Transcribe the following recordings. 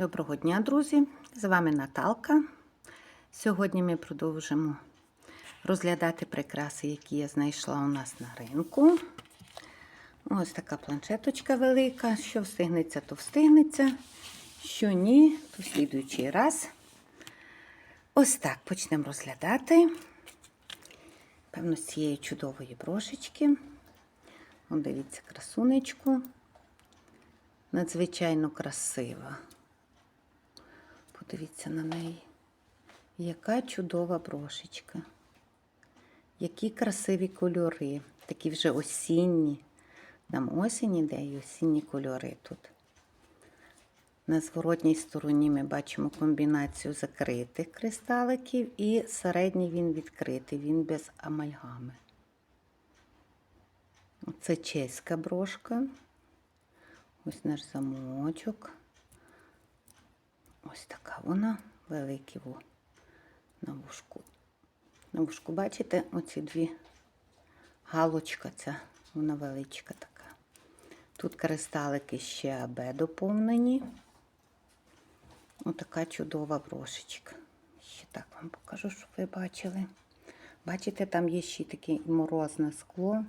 Доброго дня, друзі! З вами Наталка. Сьогодні ми продовжимо розглядати прикраси, які я знайшла у нас на ринку. Ось така планшеточка велика. Що встигнеться, то встигнеться. Що ні, то в слідуючий раз. Ось так почнемо розглядати. Певно, з цієї чудової брошечки. О, дивіться, красунечку. Надзвичайно красива. Подивіться на неї. Яка чудова брошечка. Які красиві кольори. Такі вже осінні. Нам осінь іде і осінні кольори тут. На зворотній стороні ми бачимо комбінацію закритих кристаликів і середній він відкритий, він без амальгами. Це чеська брошка. Ось наш замочок. Ось така вона, великий во, на вушку. На вушку, бачите, оці дві галочка ця, вона величка така. Тут кристалики ще АБ доповнені. Отака чудова брошечка. Ще так вам покажу, щоб ви бачили. Бачите, там є ще таке морозне скло.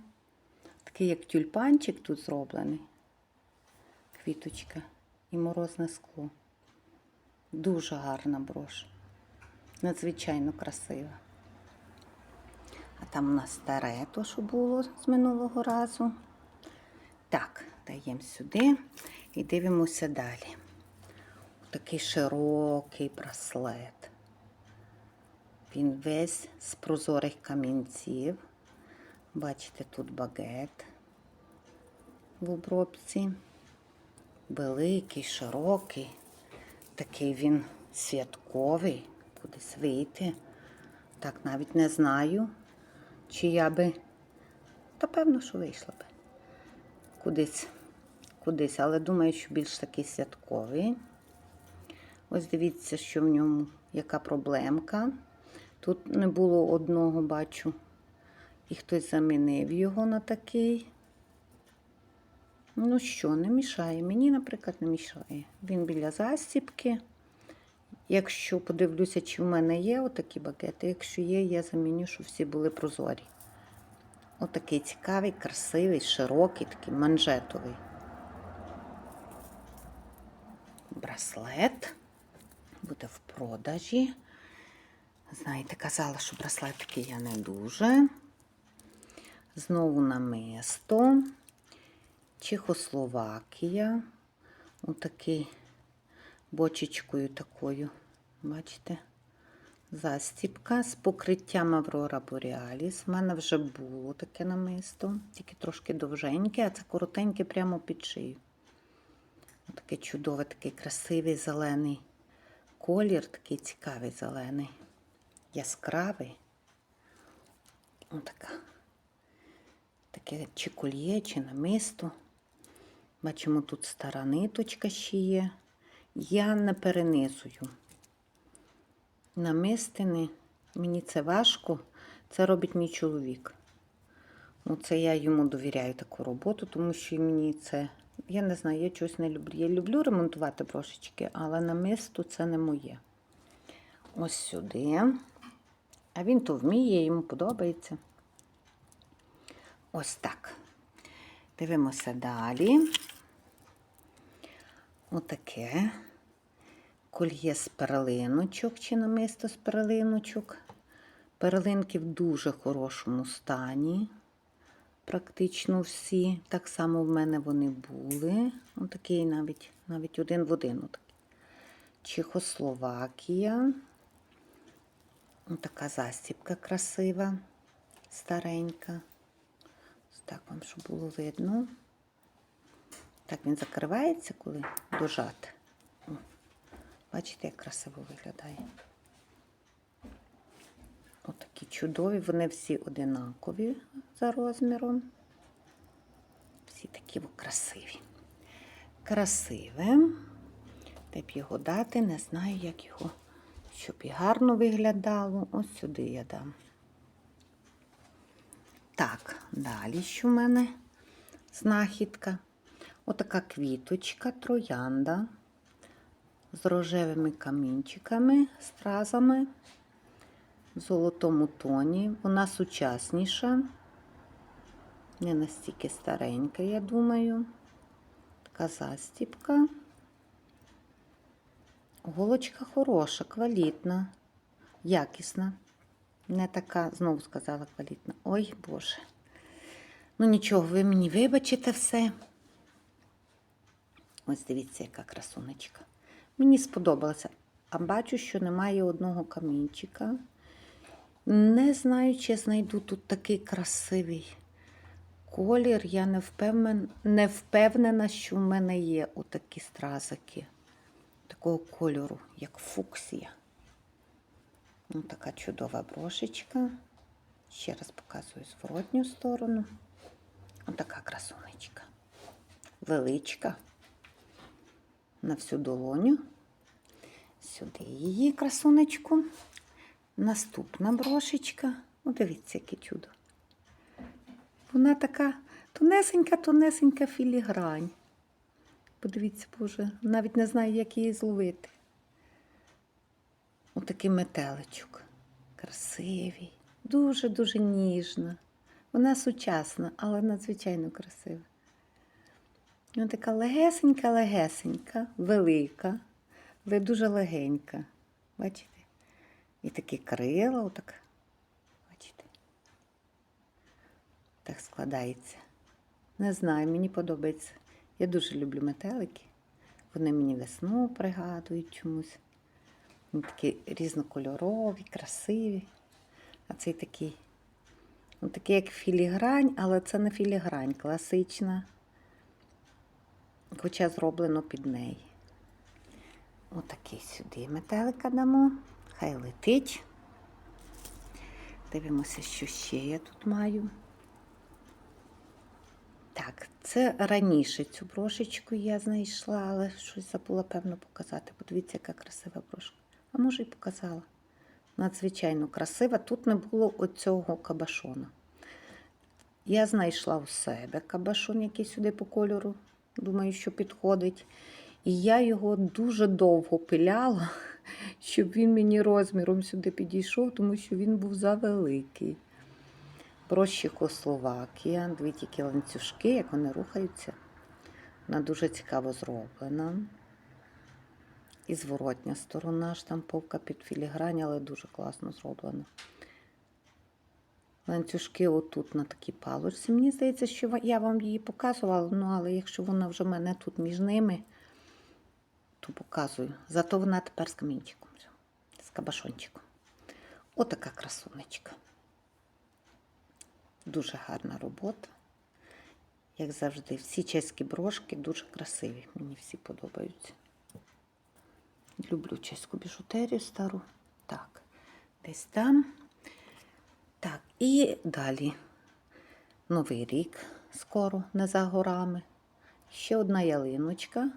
Такий, як тюльпанчик тут зроблений. Квіточка і морозне скло. Дуже гарна брош. Надзвичайно красива. А там у нас старе, то, що було з минулого разу. Так, даємо сюди і дивимося далі. Такий широкий браслет. Він весь з прозорих камінців. Бачите, тут багет в обробці. Великий, широкий. Такий він святковий, кудись вийти. Так навіть не знаю, чи я би, та певно, що вийшла би кудись, кудись, але думаю, що більш такий святковий. Ось дивіться, що в ньому яка проблемка. Тут не було одного, бачу, і хтось замінив його на такий. Ну що, не мішає. Мені, наприклад, не мішає. Він біля застіпки. Якщо подивлюся, чи в мене є отакі багети, якщо є, я заміню, щоб всі були прозорі. Отакий цікавий, красивий, широкий, такий манжетовий. Браслет буде в продажі. Знаєте, казала, що браслетики я не дуже. Знову намисто. Чехословакія. Отакий бочечкою такою. Бачите? Застіпка з покриттям Аврора Боріаліс. У мене вже було таке намисто, тільки трошки довженьке, а це коротеньке прямо під шию. Отакий чудовий, такий красивий зелений колір, такий цікавий зелений, яскравий. Отака. Таке чи кольє, чи намисто. Бачимо, тут стара ниточка ще є. Я не перенизую. Намистини, мені це важко, це робить мій чоловік. Оце я йому довіряю таку роботу, тому що мені це, я не знаю, я чогось не люблю. Я люблю ремонтувати брошечки, але намисто це не моє. Ось сюди. А він то вміє, йому подобається. Ось так. Дивимося далі. Отаке. Кольє з перлиночок чи намисто з перлиночок. Перлинки в дуже хорошому стані. Практично всі. Так само в мене вони були. Отакий навіть навіть один в один. Отакий. Чехословакія. Така застібка красива, старенька. Так вам, щоб було видно. Так він закривається, коли дожати. Бачите, як красиво виглядає. Отакі чудові, вони всі одинакові за розміром. Всі такі красиві. Красиве. Де б його дати, не знаю, як його, щоб і гарно виглядало. Ось сюди я дам. Так, далі що в мене знахідка. Отака квіточка, троянда. з рожевими камінчиками, стразами в золотому тоні. Вона сучасніша, не настільки старенька, я думаю. Така застіпка. Голочка хороша, квалітна, якісна. Не така, знову сказала квалітна. Ой, Боже. Ну нічого, ви мені вибачите все. Ось дивіться, яка красунечка. Мені сподобалося. А бачу, що немає одного камінчика. Не знаю, чи я знайду тут такий красивий колір. Я не, впевнен, не впевнена, що в мене є отакі стразики такого кольору, як фуксія. Ось така чудова брошечка. Ще раз показую зворотню сторону. Ось така красунечка. Величка. На всю долоню. Сюди її красунечку. Наступна брошечка. О, дивіться, яке чудо. Вона така тонесенька, тонесенька філігрань. Подивіться, Боже, навіть не знаю, як її зловити. Отакий метеличок. Красивий, дуже-дуже ніжна. Вона сучасна, але надзвичайно красива. Вона така легесенька-легесенька, велика, але дуже легенька. Бачите? І такі крила, отак. Бачите? Так складається. Не знаю, мені подобається. Я дуже люблю метелики. Вони мені весну пригадують чомусь. Вони такі різнокольорові, красиві. А цей такий, ну, такий як філігрань, але це не філігрань, класична. Хоча зроблено під неї. Отакий сюди метелика дамо. Хай летить. Дивимося, що ще я тут маю. Так, це раніше цю брошечку я знайшла, але щось забула, певно, показати. Подивіться, яка красива брошка. А може, і показала. Надзвичайно красива. Тут не було оцього кабашона. Я знайшла у себе кабашон, який сюди по кольору, думаю, що підходить. І я його дуже довго пиляла, щоб він мені розміром сюди підійшов, тому що він був завеликий. Про Чехословакія. Дві тільки ланцюжки, як вони рухаються. Вона дуже цікаво зроблена. І зворотня сторона, штамповка під філігрань, але дуже класно зроблена. Ланцюжки отут на такій палочці. Мені здається, що я вам її показувала, ну, але якщо вона вже в мене тут між ними, то показую. Зато вона тепер з камінчиком, з кабашончиком. Отака красунечка. Дуже гарна робота. Як завжди, всі чеські брошки дуже красиві. Мені всі подобаються. Люблю чеську біжутерію стару. Так, десь там. Так, і далі. Новий рік скоро не за горами. Ще одна ялиночка.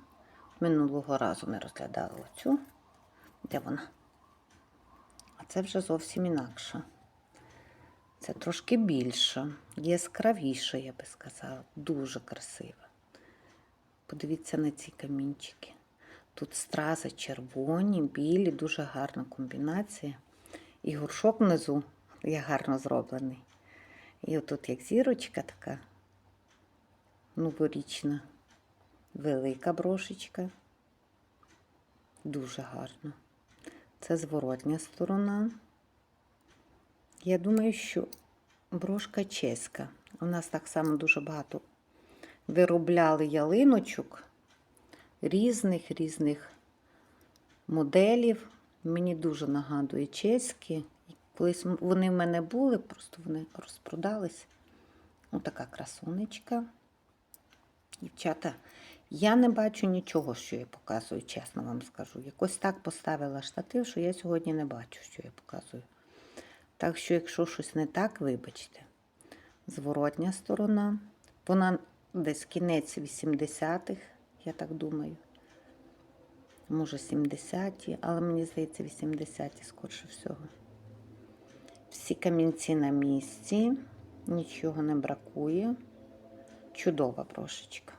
Минулого разу ми розглядали оцю. Де вона? А це вже зовсім інакша. Це трошки більша, яскравіша, я би сказала. Дуже красива. Подивіться на ці камінчики. Тут стрази червоні, білі, дуже гарна комбінація. І горшок внизу є гарно зроблений. І отут як зірочка така новорічна, велика брошечка. Дуже гарно. Це зворотня сторона. Я думаю, що брошка чеська. У нас так само дуже багато виробляли ялиночок різних різних моделів. Мені дуже нагадує чеські. Колись вони в мене були, просто вони розпродались. Отака красунечка. Дівчата, я не бачу нічого, що я показую, чесно вам скажу. Якось так поставила штатив, що я сьогодні не бачу, що я показую. Так що, якщо щось не так, вибачте. Зворотня сторона. Вона десь кінець 80-х, я так думаю. Може, 70-ті, але мені здається, 80-ті, скорше всього. Всі камінці на місці, нічого не бракує. Чудова брошечка.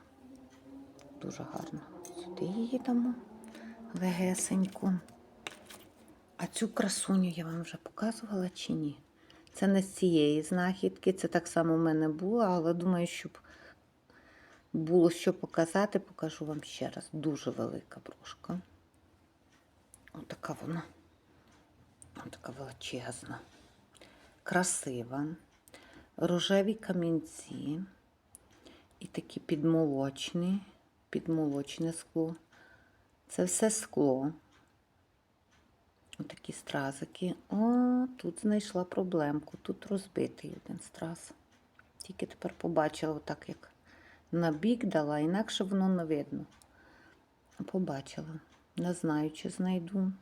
Дуже гарна. Сюди її дамо. легесеньку. А цю красуню я вам вже показувала чи ні? Це не з цієї знахідки, це так само в мене було, але думаю, щоб було що показати, покажу вам ще раз. Дуже велика брошка. Отака вона. Отака величезна. Красива. Рожеві камінці. І такі підмолочні, підмолочне скло. Це все скло. Отакі стразики. О, тут знайшла проблемку. Тут розбитий один страз. Тільки тепер побачила, отак як на бік дала, інакше воно не видно. Побачила. Не знаю, чи знайду,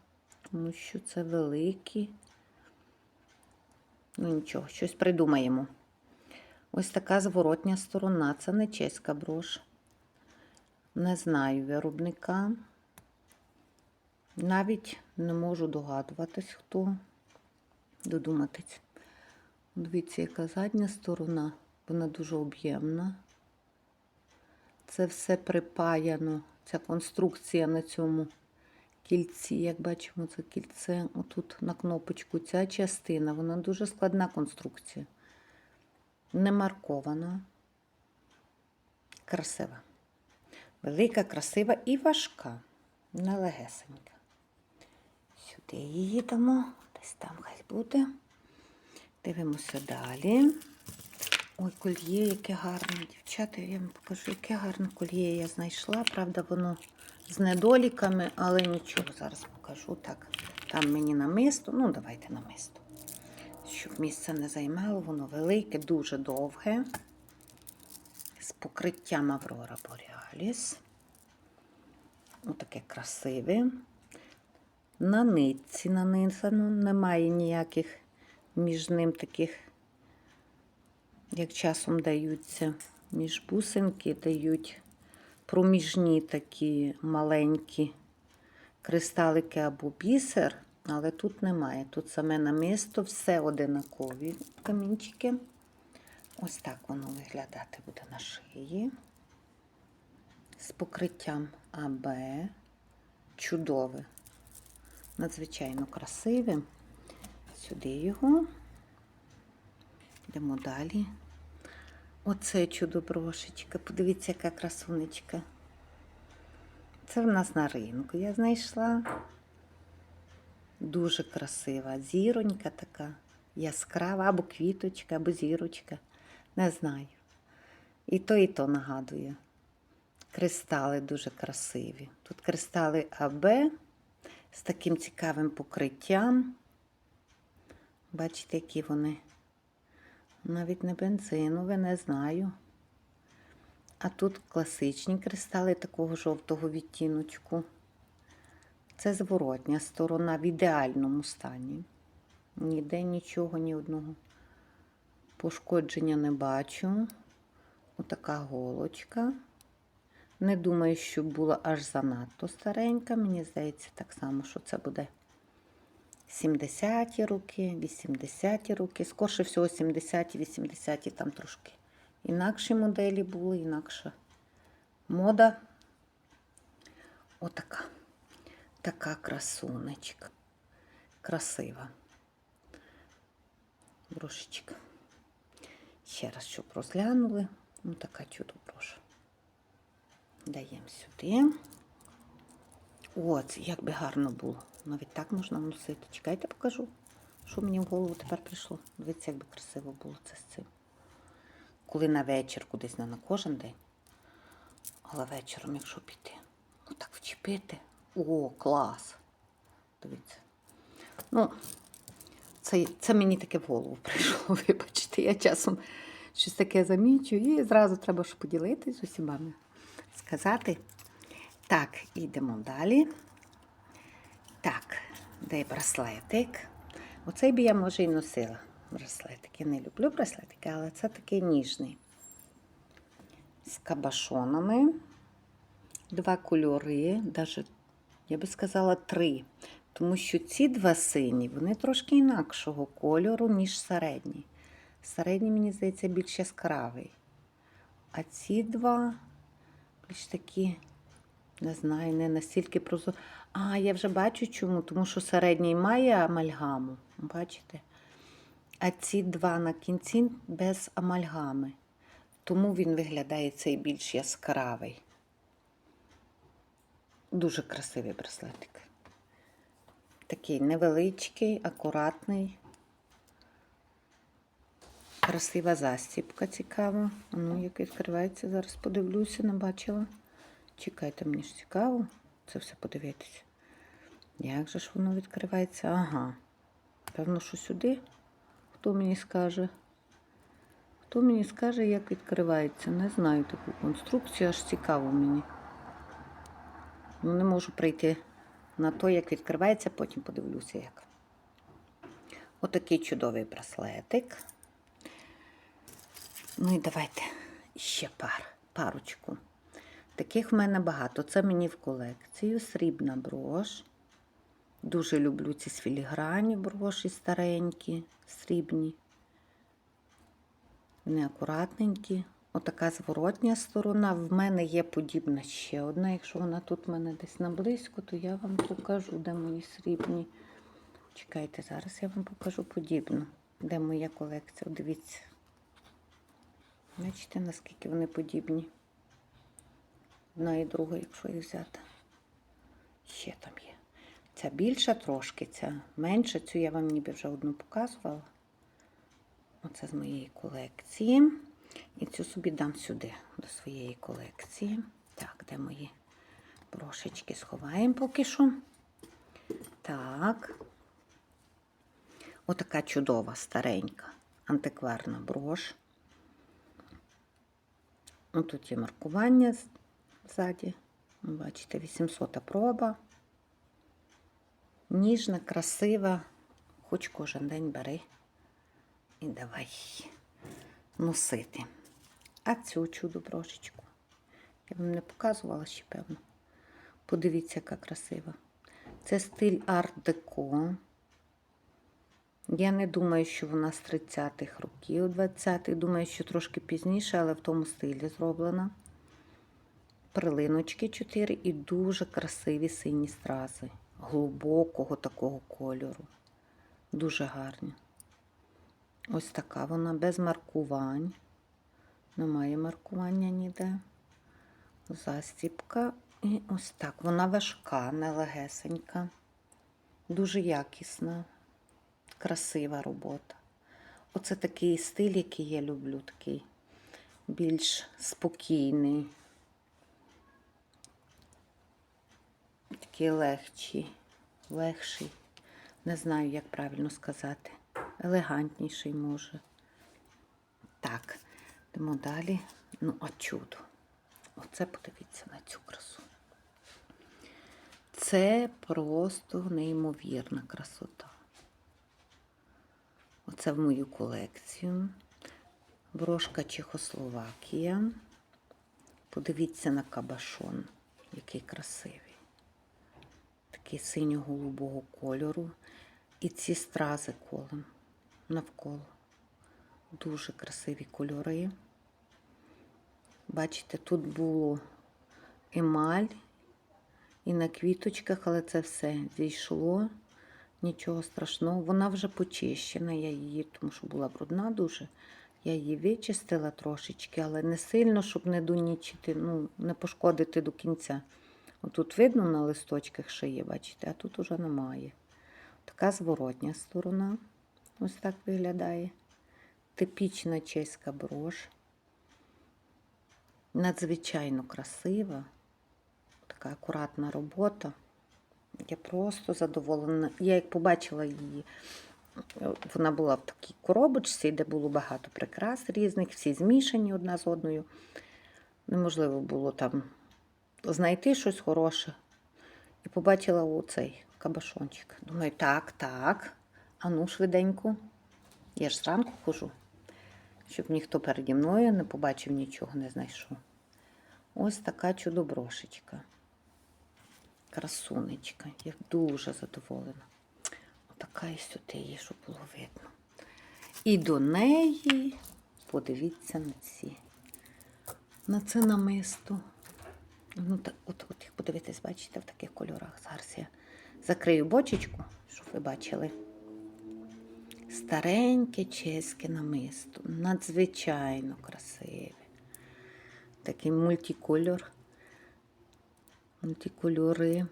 тому що це великі. Ну нічого, щось придумаємо. Ось така зворотня сторона. Це не чеська брош. Не знаю виробника. Навіть не можу догадуватись, хто додуматись. Дивіться, яка задня сторона, вона дуже об'ємна. Це все припаяно, ця конструкція на цьому кільці. Як бачимо, це кільце отут на кнопочку. Ця частина, вона дуже складна конструкція. Не маркована. Красива. Велика, красива і важка. Нелегесенька. Сюди її дамо, десь там хай буде. Дивимося далі. Ой, кольє, яке гарне, дівчата, я вам покажу, яке гарне кольє я знайшла. Правда, воно з недоліками, але нічого, зараз покажу. Так, там мені намисто. Ну, давайте намисто. Щоб місце не займало, воно велике, дуже довге. З покриттям Аврора Боріаліс. Отаке красиве. На нитці нанизано, немає ніяких між ним таких, як часом даються, між бусинки дають проміжні такі маленькі кристалики або бісер, але тут немає. Тут саме намисто, все одинакові камінчики. Ось так воно виглядати буде на шиї. З покриттям АБ. Чудове надзвичайно красиве. Сюди його. Йдемо далі. Оце чудо-брошечка. Подивіться, яка красунечка. Це в нас на ринку. Я знайшла. Дуже красива. Зіронька така, яскрава, або квіточка, або зірочка. Не знаю. І то, і то нагадує. Кристали дуже красиві. Тут кристали АБ з таким цікавим покриттям. Бачите, які вони. Навіть не бензинове, не знаю. А тут класичні кристали такого жовтого відтіночку. Це зворотня сторона в ідеальному стані. Ніде нічого, ні одного пошкодження не бачу. Отака голочка. Не думаю, що була аж занадто старенька. Мені здається, так само, що це буде 70-ті роки, 80-ті роки. Скорше всього, 70-ті, 80-ті там трошки інакші моделі були, інакша мода. Отака. Така красунечка. Красива. Брошечка. Ще раз, щоб розглянули. Ну, така чудо броша. Даємо сюди. От, як би гарно було. Навіть так можна носити. Чекайте, покажу, що мені в голову тепер прийшло. Дивіться, як би красиво було це з цим. Коли на вечір кудись не на кожен день. Але вечором, якщо піти, отак вчепити. О, клас! Дивіться. Ну, це, це мені таке в голову прийшло, вибачте. Я часом щось таке замічу і зразу треба ж поділитись з усіма сказати. Так, йдемо далі. Так, де браслетик. Оцей би я, може, і носила браслетик. Я не люблю браслетики, але це такий ніжний. З кабашонами. Два кольори, навіть, я би сказала, три. Тому що ці два сині, вони трошки інакшого кольору, ніж середній. Середній, мені здається, більш яскравий. А ці два більш такі, не знаю, не настільки прозорі. А, я вже бачу чому, тому що середній має амальгаму. Бачите? А ці два на кінці без амальгами. Тому він виглядає цей більш яскравий. Дуже красивий браслетик. Такий невеличкий, акуратний. Красива застіпка цікава. Ну, як відкривається, зараз подивлюся, не бачила. Чекайте, мені ж цікаво це все подивитися. Як же ж воно відкривається? Ага. Певно, що сюди. Хто мені скаже? Хто мені скаже, як відкривається? Не знаю таку конструкцію, аж цікаво мені. Ну, не можу прийти на то, як відкривається, потім подивлюся, як. Отакий чудовий браслетик. Ну і давайте ще пар, парочку. Таких в мене багато. Це мені в колекцію. Срібна брош. Дуже люблю ці з філіграні броші старенькі, срібні. Вони акуратненькі. Отака зворотня сторона. В мене є подібна ще одна. Якщо вона тут в мене десь наблизько, то я вам покажу, де мої срібні. Чекайте, зараз я вам покажу подібну. Де моя колекція. Дивіться. Бачите, наскільки вони подібні. Одна і друга, якщо їх взяти. Ще там є. Ця більша трошки, ця менша. Цю я вам ніби вже одну показувала. Оце з моєї колекції. І цю собі дам сюди, до своєї колекції. Так, де мої брошечки сховаємо поки що. Так. Отака чудова, старенька, антикварна брош. Ну, Тут є маркування ззаді. Бачите, 800 проба. Ніжна, красива. Хоч кожен день бери і давай носити. А цю чудо брошечку. Я вам не показувала ще, певно. Подивіться, яка красива. Це стиль арт-деко. Я не думаю, що вона з 30-х років, 20-х. Думаю, що трошки пізніше, але в тому стилі зроблена. Прилиночки 4 і дуже красиві сині стрази. Глибокого такого кольору. Дуже гарні. Ось така вона без маркувань. Немає маркування ніде. Застіпка. І ось так. Вона важка, нелегесенька. Дуже якісна, красива робота. Оце такий стиль, який я люблю, такий більш спокійний. Такий легчий, легший. Не знаю, як правильно сказати. Елегантніший може. Так, йдемо далі. Ну, а чудо. Оце подивіться на цю красу. Це просто неймовірна красота. Оце в мою колекцію. Брошка Чехословакія. Подивіться на кабашон, який красивий. Такий синьо-голубого кольору. І ці стрази колом навколо. Дуже красиві кольори. Бачите, тут було емаль і на квіточках, але це все зійшло. Нічого страшного. Вона вже почищена. Я її, тому що була брудна дуже. Я її вичистила трошечки, але не сильно, щоб не донічити, ну, не пошкодити до кінця. Отут видно на листочках є, бачите, а тут уже немає. Така зворотня сторона. Ось так виглядає. Типічна чеська брош. Надзвичайно красива. Така акуратна робота. Я просто задоволена. Я як побачила її, вона була в такій коробочці, де було багато прикрас різних, всі змішані одна з одною. Неможливо було там знайти щось хороше. І побачила оцей кабашончик. Думаю, так, так. А ну швиденько. Я ж зранку хожу, щоб ніхто переді мною не побачив нічого, не знайшов. Ось така чудоброшечка. Красунечка. Я дуже задоволена. Отака і сюди її, щоб було видно. І до неї подивіться на ці. На це намисто. Ну, так, от, от їх подивитись, бачите, в таких кольорах. Зараз я закрию бочечку, щоб ви бачили. Стареньке чеське намисто. Надзвичайно красиве. Такий мультикольор. Мультикольори.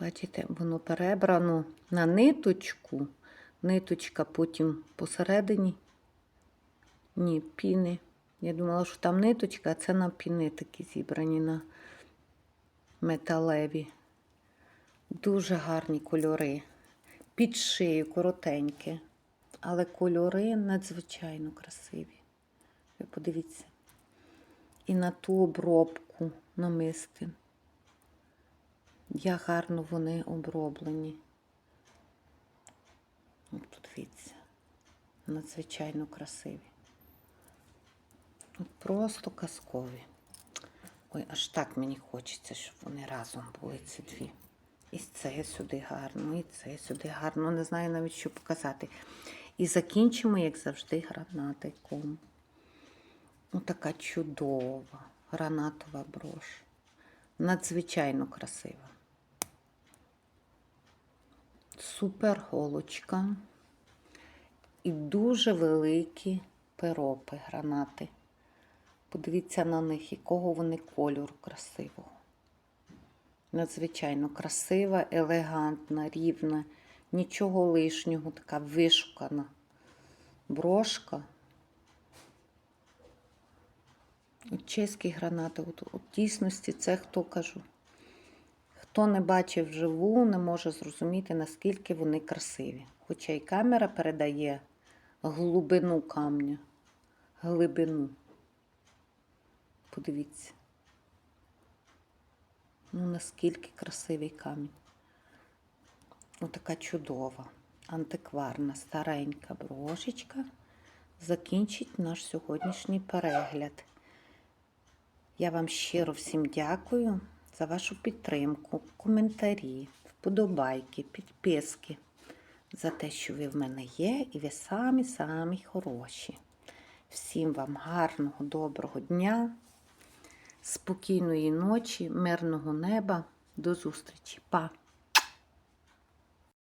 Бачите, воно перебрано на ниточку. Ниточка потім посередині. Ні, піни. Я думала, що там ниточка, а це на піни такі зібрані на металеві. Дуже гарні кольори. Під шию коротенькі, але кольори надзвичайно красиві. Ви подивіться. І на ту обробку намистин. Як гарно вони оброблені. От подивіться. Надзвичайно красиві. Просто казкові. Ой, аж так мені хочеться, щоб вони разом були ці дві. І це сюди гарно, і це сюди гарно. Не знаю навіть, що показати. І закінчимо, як завжди, гранатиком. Отака чудова гранатова брош. Надзвичайно красива. Супер голочка. І дуже великі перопи гранати. Подивіться на них, якого вони кольору красивого. Надзвичайно красива, елегантна, рівна, нічого лишнього, така вишукана брошка. От гранати, от, от дійсності це хто кажу. Хто не бачив вживу, не може зрозуміти, наскільки вони красиві. Хоча і камера передає глибину камня, глибину. Подивіться. Ну, наскільки красивий камінь. Отака чудова, антикварна, старенька брошечка закінчить наш сьогоднішній перегляд. Я вам щиро всім дякую за вашу підтримку, коментарі, вподобайки, підписки, за те, що ви в мене є, і ви самі-самі хороші. Всім вам гарного, доброго дня, спокійної ночі, мирного неба. До зустрічі. Па!